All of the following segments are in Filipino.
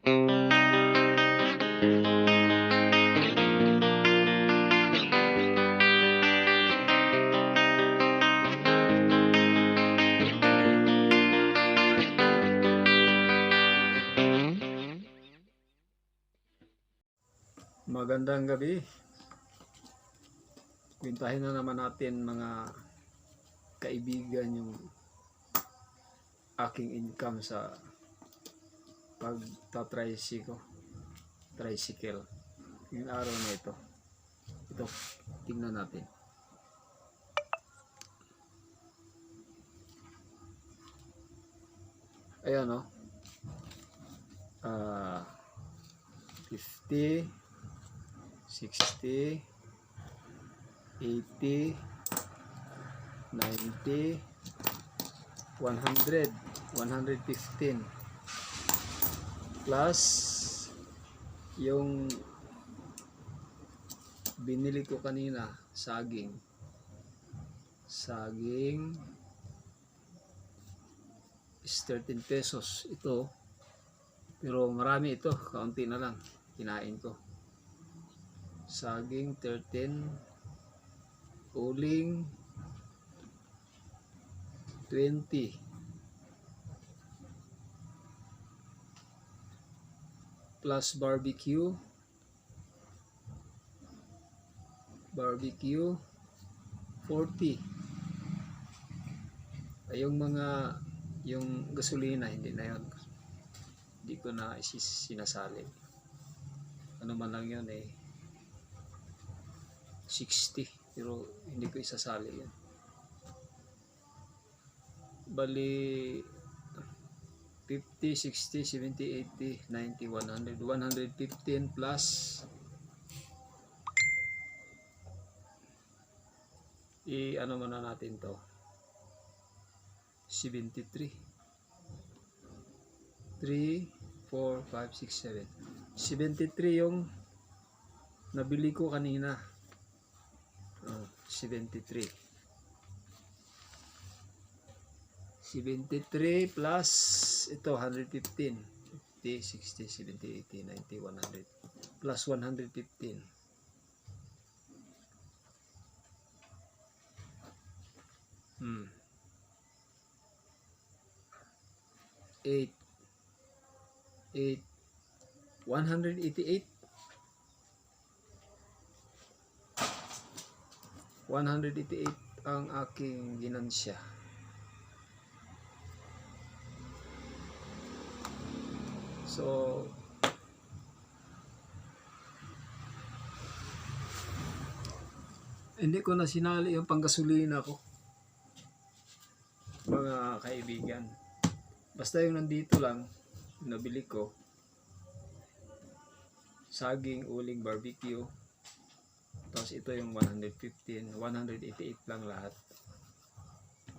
Magandang gabi. Kwentahin na naman natin mga kaibigan yung aking income sa pagta-tricycle. Tricycle. Yung araw na ito. Ito, tingnan natin. Ayan o. Ah, 50 60 80 90 100 115 plus yung binili ko kanina saging. Saging is 13 pesos ito. Pero marami ito kaunti na lang kinain ko. Saging 13 uling 20 plus barbecue. Barbecue 40 ay yung mga yung gasolina hindi na yun. Hindi ko na sinasali. Ano man lang yun eh. 60 pero hindi ko isasali yan bali 50, 60, 70, 80, 90, 100 115 plus. I ano muna natin to? 73 3 4, 5, 6, 7 73 yung nabili ko kanina. Oh, 73. 73 plus ito 115. 50, 60, 70, 80, 90, 100 plus 115. Hmm. 8 8 188 188 ang aking ginansya. So, hindi ko na sinali yung panggasolina ko. Mga kaibigan. Basta yung nandito lang, nabili ko, saging, uling, barbecue, tapos ito yung 115, 188 lang lahat.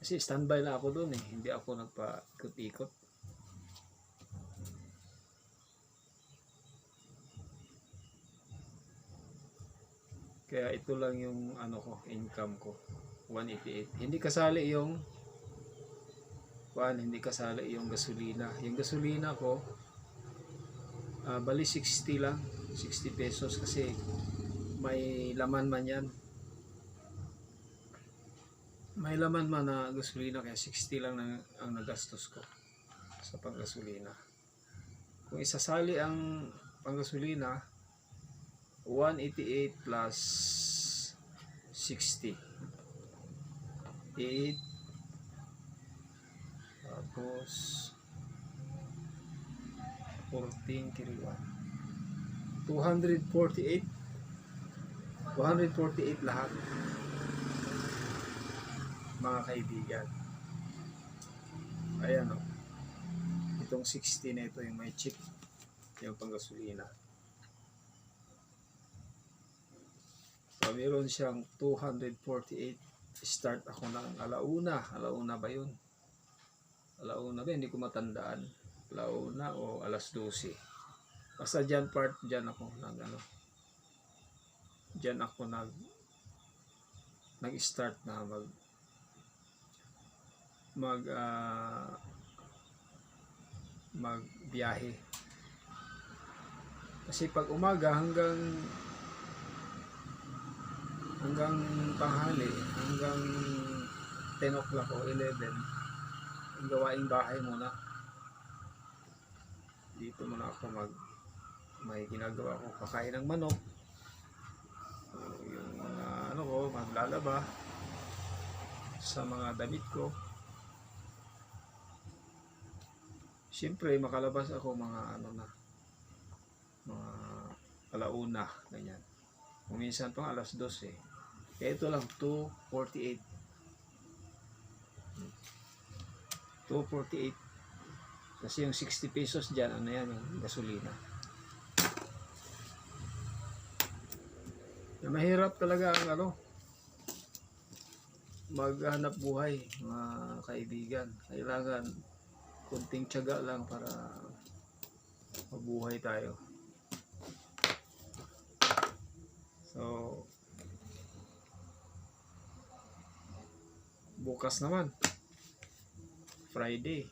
Kasi standby na ako doon eh. Hindi ako nagpa-ikot-ikot. Kaya ito lang yung ano ko, income ko. 188. Hindi kasali yung kuan, hindi kasali yung gasolina. Yung gasolina ko ah, bali 60 lang. 60 pesos kasi may laman man yan. May laman man na gasolina kaya 60 lang na, ang nagastos ko sa panggasolina. Kung isasali ang panggasolina 188 plus 60 8 tapos 14 kiriwan 248 248 lahat. Mga kaibigan. Ayan o itong 60 na ito yung may chip. Yung panggasolina so meron siyang 248 start ako ng alauna. Alauna ba yun? Alauna ba hindi ko matandaan. Alauna o alas 12 basta dyan part dyan ako nag ano dyan ako nag nag-start na mag mag ah, magbiyahe. Kasi pag umaga hanggang hanggang tanghali, hanggang 10 o'clock o 11, ang gawaing bahay muna. Dito muna ako mag may ginagawa ko kakain ng manok. So, yung mga ano ko, maglalaba sa mga damit ko. Siyempre, makalabas ako mga ano na, mga alauna, ganyan. Kung minsan pang alas 12 eh. Kaya ito lang, 2.48. 2.48. Kasi yung 60 pesos dyan, ano yan, yung gasolina. Na mahirap talaga ang ano, maghanap buhay, mga kaibigan. Kailangan kunting tiyaga lang para mabuhay tayo. So, bukas naman, Friday.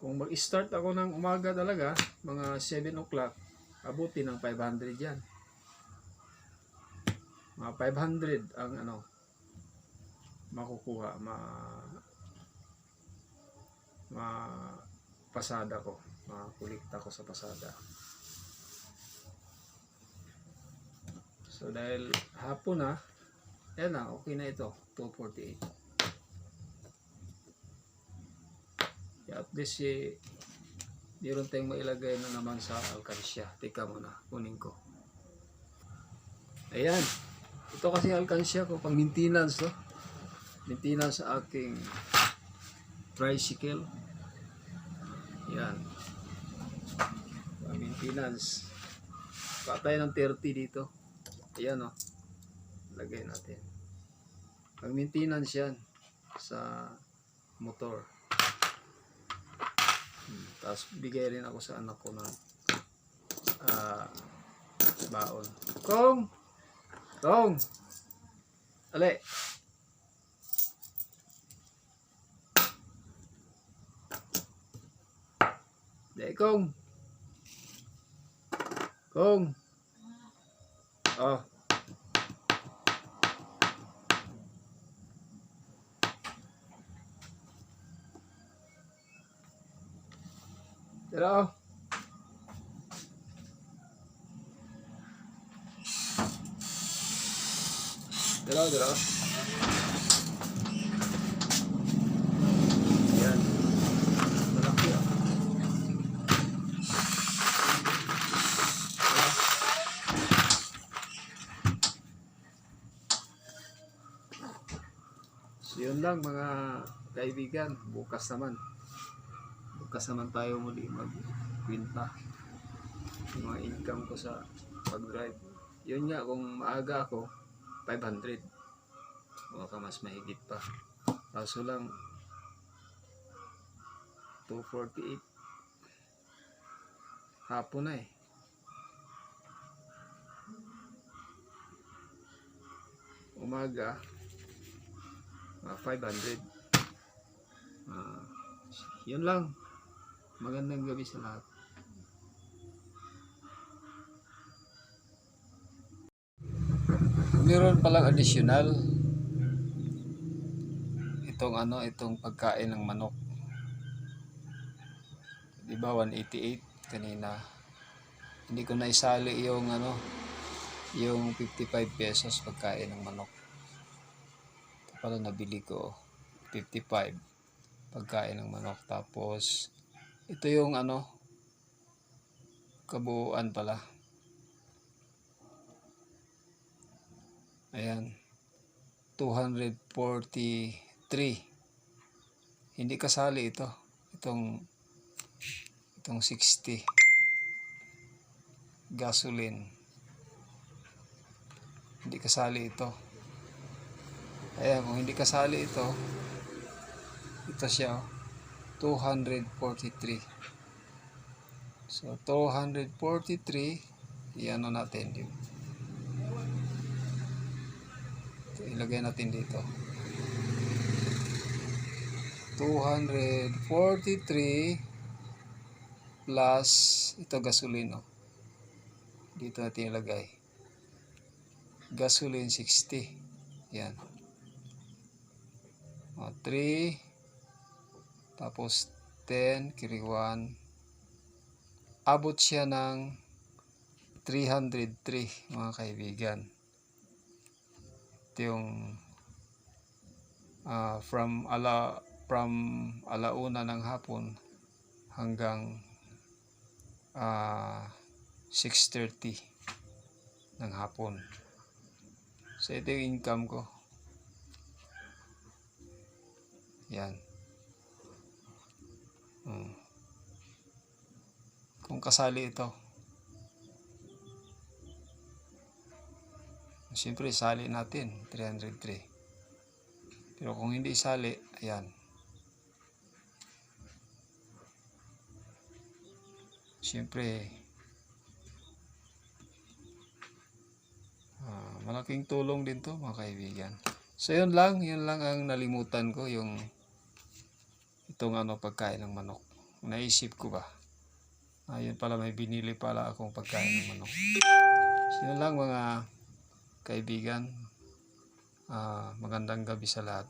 Kung mag-start ako ng umaga talaga, mga 7 o'clock, abuti ng 500 yan. Mga 500 ang ano, makukuha, ma, ma, pasada ko, makulikta ko sa pasada. So dahil hapon na, yan na, okay na ito, 248. Kaya at least eh, meron tayong mailagay na naman sa alkansya. Teka muna, kunin ko. Ayan. Ito kasi alkansya ko, pang maintenance, no? Maintenance sa aking tricycle. Yan. Pang maintenance. Patay ng 30 dito. Ayan, no? Lagay natin. Pang maintenance yan sa motor. Hmm, Tapos bigay rin ako sa anak ko ng ah, baon. Kong! Kong! Ale! Dahil Kong! Kong! Oh. Pero, Dalaw, dalaw. Yan. Malaki ah. So yun lang mga kaibigan. Bukas naman. Bukas naman tayo muli mag-kwinta. Yung mga income ko sa pag-drive. Yun nga, kung maaga ako, 500. Baka mas mahigit pa. Kaso lang, 248. Hapon na eh. Umaga, mga 500. Ah, yun lang. Magandang gabi sa lahat. Meron palang additional itong ano, itong pagkain ng manok. Di ba 188 kanina. Hindi ko na isali yung ano, yung 55 pesos pagkain ng manok. Ito pala nabili ko 55 pagkain ng manok tapos ito yung ano kabuuan pala Ayan. 243. Hindi kasali ito. Itong itong 60. Gasoline. Hindi kasali ito. Ayan, kung hindi kasali ito, ito siya, oh, 243. So, 243, iyan natin dito. Ito, ilagay natin dito. 243 plus ito gasolino. Dito natin ilagay. Gasoline 60. Yan. O, 3 tapos 10 kiri 1 abot siya ng 303 mga kaibigan. Ito yung ah, from ala from alauna ng hapon hanggang ah 6.30 ng hapon. So ito yung income ko. Yan. Hmm. Kung kasali ito. Siyempre, sali natin. 303. Pero kung hindi sali, ayan. Siyempre, ah, malaking tulong din to mga kaibigan. So yun lang, yun lang ang nalimutan ko yung itong ano pagkain ng manok. Naisip ko ba? Ayun pala may binili pala akong pagkain ng manok. Yun lang mga kaibigan. Ah, magandang gabi sa lahat.